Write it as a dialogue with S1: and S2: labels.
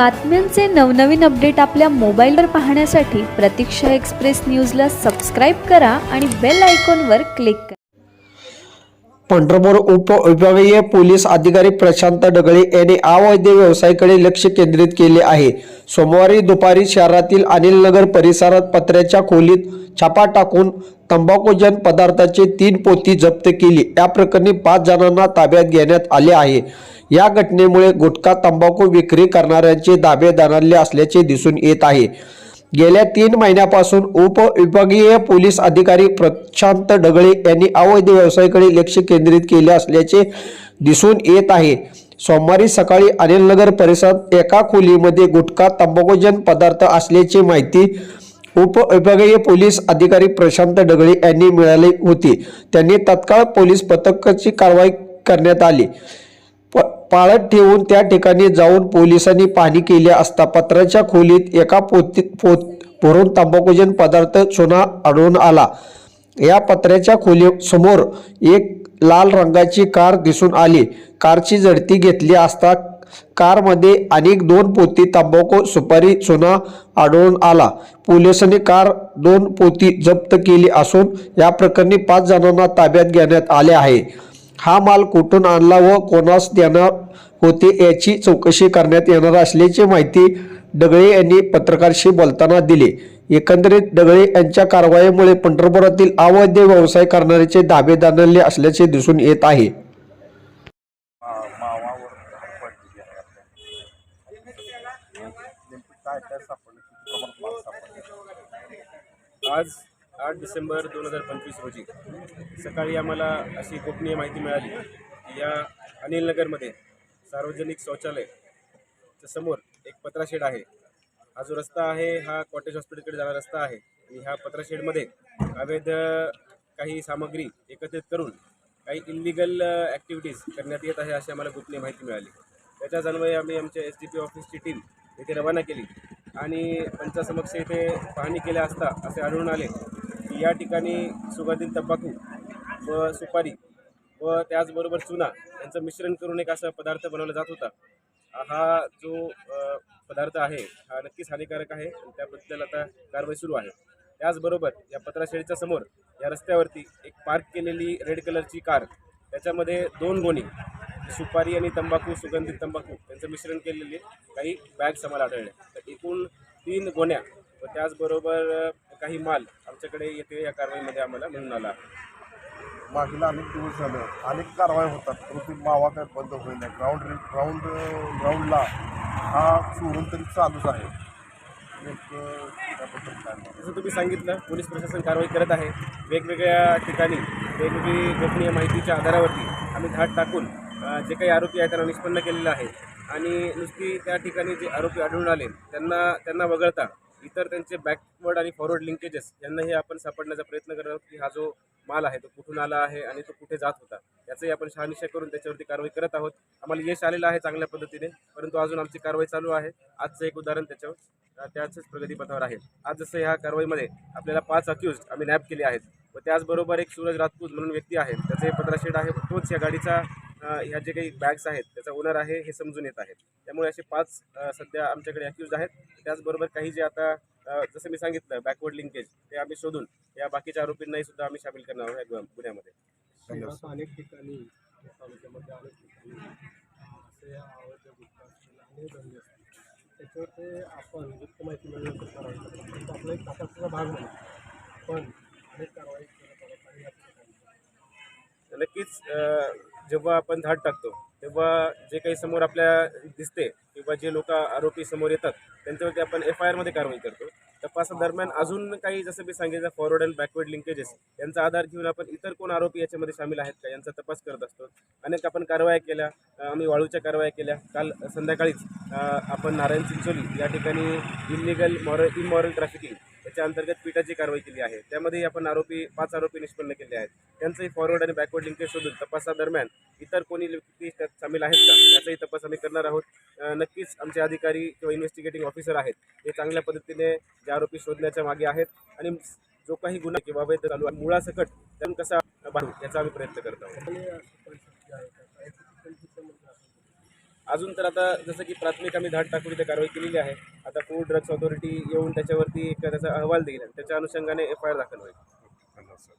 S1: बातम्यांचे नवनवीन अपडेट आपल्या मोबाईलवर पाहण्यासाठी प्रतीक्षा एक्सप्रेस न्यूजला सबस्क्राईब करा आणि बेल आयकॉनवर क्लिक करा.
S2: पंढरपूर उपविभागीय पोलीस अधिकारी प्रशांत डगळे यांनी अवैध व्यवसायाकडे लक्ष केंद्रित केले आहे. सोमवारी दुपारी शहरातील अनिल नगर परिसरात पत्र्याच्या खोलीत छापा टाकून तंबाखूजन पदार्थाचे तीन पोती जप्त केली. या प्रकरणी पाच जणांना ताब्यात घेण्यात आले आहे. या घटनेमुळे गुटखा तंबाखू विक्री करणाऱ्यांचे दाबे दणाणले असल्याचे दिसून येत आहे. गेल्या तीन महिन्यापासून उपविभागीय पोलीस अधिकारी प्रशांत डगळे यांनी अवैध व्यवसायाकडे लक्ष केंद्रित केले असल्याचे दिसून येत आहे. सोमवारी सकाळी अनिलनगर परिसरात एका खोलीमध्ये गुटखा तंबाखूजन पदार्थ असल्याची माहिती उपविभागीय पोलीस अधिकारी प्रशांत डगळे यांनी मिळाली होती. त्यांनी तत्काळ पोलीस पथकाची कारवाई करण्यात आली. पाळत ठेवून त्या ठिकाणी जाऊन पोलिसांनी पाहणी केली असता पत्राच्या खोलीत एका पोती पोत भरून तंबाखूजन पदार्थ सोना आढळून आला. या पत्र्याच्या खोली समोर एक लाल रंगाची कार दिसून आली. कारची झडती घेतली असता कारमध्ये अनेक दोन पोती तंबाखू सुपारी सोना आढळून आला. पोलिसांनी कार दोन पोती जप्त केली असून या प्रकरणी पाच जणांना ताब्यात घेण्यात आले आहे. हा माल कुठून आणला व कोणास देणार होते याची चौकशी करण्यात येणार असल्याची माहिती डगळे यांनी पत्रकारशी बोलताना दिली. एकंदरीत डगळे यांच्या कारवाईमुळे पंढरपुरातील अवैध व्यवसाय करणाऱ्याचे दाबे दानले असल्याचे दिसून येत आहे.
S3: आज आठ डिसेंबर दोन हजार पंचवीस रोजी सकाळी आम्हाला अशी गोपनीय माहिती मिळाली की या अनिलनगरमध्ये सार्वजनिक शौचालयच्या समोर एक पत्राशेड आहे. हा जो रस्ता आहे हा कॉटेज हॉस्पिटलकडे जाणारा रस्ता आहे आणि ह्या पत्राशेडमध्ये अवैध काही सामग्री एकत्रित करून काही इल्लिगल ॲक्टिव्हिटीज uh, करण्यात येत आहे अशी आम्हाला गोपनीय माहिती मिळाली. त्याच्या अन्वये आम्ही आमच्या एस डी पी ऑफिसची टीम इथे रवाना केली आणि पंचासमक्ष इथे पाहणी केल्या असता असे आढळून आले या ठिकाणी सुगंधित तंबाखू व सुपारी व त्याचबरोबर चुना यांचं मिश्रण करून एक असा पदार्थ बनवला जात होता. हा जो पदार्थ आहे हा नक्कीच हानिकारक आहे आणि त्याबद्दल आता कारवाई सुरू आहे. त्याचबरोबर या पत्राशेळीच्या समोर या रस्त्यावरती एक पार्क केलेली रेड कलरची कार त्याच्यामध्ये दोन गोणी सुपारी आणि तंबाखू सुगंधित तंबाखू यांचं मिश्रण केलेले काही बॅग्स आम्हाला आढळले. तर एकूण तीन गोण्या व त्याचबरोबर काही माल आमच्याकडे येथे या कारवाईमध्ये आम्हाला मिळून आला. आहे
S4: मागील अनेक दिवस झालं अनेक कारवाई होतात. परंतु मावा काय बंद होईल ग्राउंड ग्राउंड ग्राउंडला हा चोरून तरी चालूच आहे. नेमकं त्याबद्दल काय मत?
S3: जसं तुम्ही सांगितलं पोलीस प्रशासन कारवाई करत आहे. वेगवेगळ्या ठिकाणी वेगवेगळी गोपनीय माहितीच्या आधारावरती आम्ही धाड टाकून अ, जे काही आरोपी आहेत त्यांना निष्पन्न केलेलं आहे. आणि नुसती त्या ठिकाणी जे आरोपी आढळून आले त्यांना त्यांना वगळता इतर त्यांचे बॅकवर्ड आणि फॉरवर्ड लिंकेजेस यांनाही आपण सापडण्याचा प्रयत्न करत आहोत की हा जो माल आहे तो कुठून आला आहे आणि तो कुठे जात होता याचाही आपण शहानिशा करून त्याच्यावरती कारवाई करत आहोत. आम्हाला यश आलेलं आहे चांगल्या पद्धतीने परंतु अजून आमची कारवाई चालू आहे. आजचं एक उदाहरण त्याच्यावर अ, त्याच प्रगतीपथावर आहे. आज जसं ह्या कारवाईमध्ये आपल्याला पाच अक्यूज आम्ही नॅप केले आहेत. व त्याचबरोबर एक सूरज राजपूत म्हणून व्यक्ती आहे त्याचं हे पत्राशेड आहे. तोच या गाडीचा ह्या जे काही बॅग्स आहेत त्याचा ओनर आहे हे समजून येत आहे त्यामुळे असे पाच सध्या आमच्याकडे अक्यूज आहेत. त्याचबरोबर काही जे आता जसं मी सांगितलं बॅकवर्ड लिंकेज ते आम्ही शोधून या बाकीच्या आरोपींनाही सुद्धा आम्ही सामील करणार आहोत या गुन्हा- गुन्ह्यामध्ये.
S5: अनेक ठिकाणी तालुक्यामध्ये अनेक त्याच्यावर ते आपण गुप्त माहिती मिळण्याचं कारवाई करतो परंतु आपला एक तपासाचा भाग म्हणून पण अनेक कारवाई करत आहोत आणि या ठिकाणी
S3: नक्कीच जेव्हा आपण धाड टाकतो तेव्हा जे काही समोर आपल्या दिसते किंवा जे लोक आरोपी समोर येतात त्यांच्यावरती आपण एफ आय आरमध्ये कारवाई करतो. तपासादरम्यान अजून काही जसं मी सांगितलं फॉरवर्ड अँड बॅकवर्ड लिंकेजेस यांचा आधार घेऊन आपण इतर कोण आरोपी याच्यामध्ये सामील आहेत का यांचा तपास करत असतो. अनेक आपण कारवाया केल्या आम्ही वाळूच्या कारवाया केल्या. काल संध्याकाळीच आपण नारायण चिंचोली या ठिकाणी इलिगल मॉरल इमॉरल ट्रॅफिकिंग त्याच्या अंतर्गत पीठाची कारवाई केली आहे. त्यामध्ये आपण आरोपी पाच आरोपी निष्पन्न केले आहेत. त्यांचंही फॉरवर्ड आणि बॅकवर्ड लिंकेज शोधून तपासादरम्यान इतर कोणी व्यक्ती त्यात सामील आहेत का? याचाही तपास आम्ही करणार आहोत. नक्कीच आमचे अधिकारी किंवा इन्व्हेस्टिगेटिंग ऑफिसर आहेत. हे चांगल्या पद्धतीने जे आरोपी शोधण्याच्या मागे आहेत आणि जो काही गुन्हा किंवा वैध चालू आहे मुळासकट त्यांना कसा बांधू याचा आम्ही प्रयत्न करत आहोत
S5: आणि अशी परिस्थिती आहे का काही ठिकाणी म्हणजे असं
S3: अजून तर आता जसं की प्राथमिक आम्ही धाड टाकून इथे कारवाई केलेली आहे. आता फूड ड्रग्स ऑथॉरिटी येऊन त्याच्यावरती एक त्याचा अहवाल देईल आणि त्याच्या अनुषंगाने एफ आय आर दाखल होईल.
S4: धन्यवाद सर.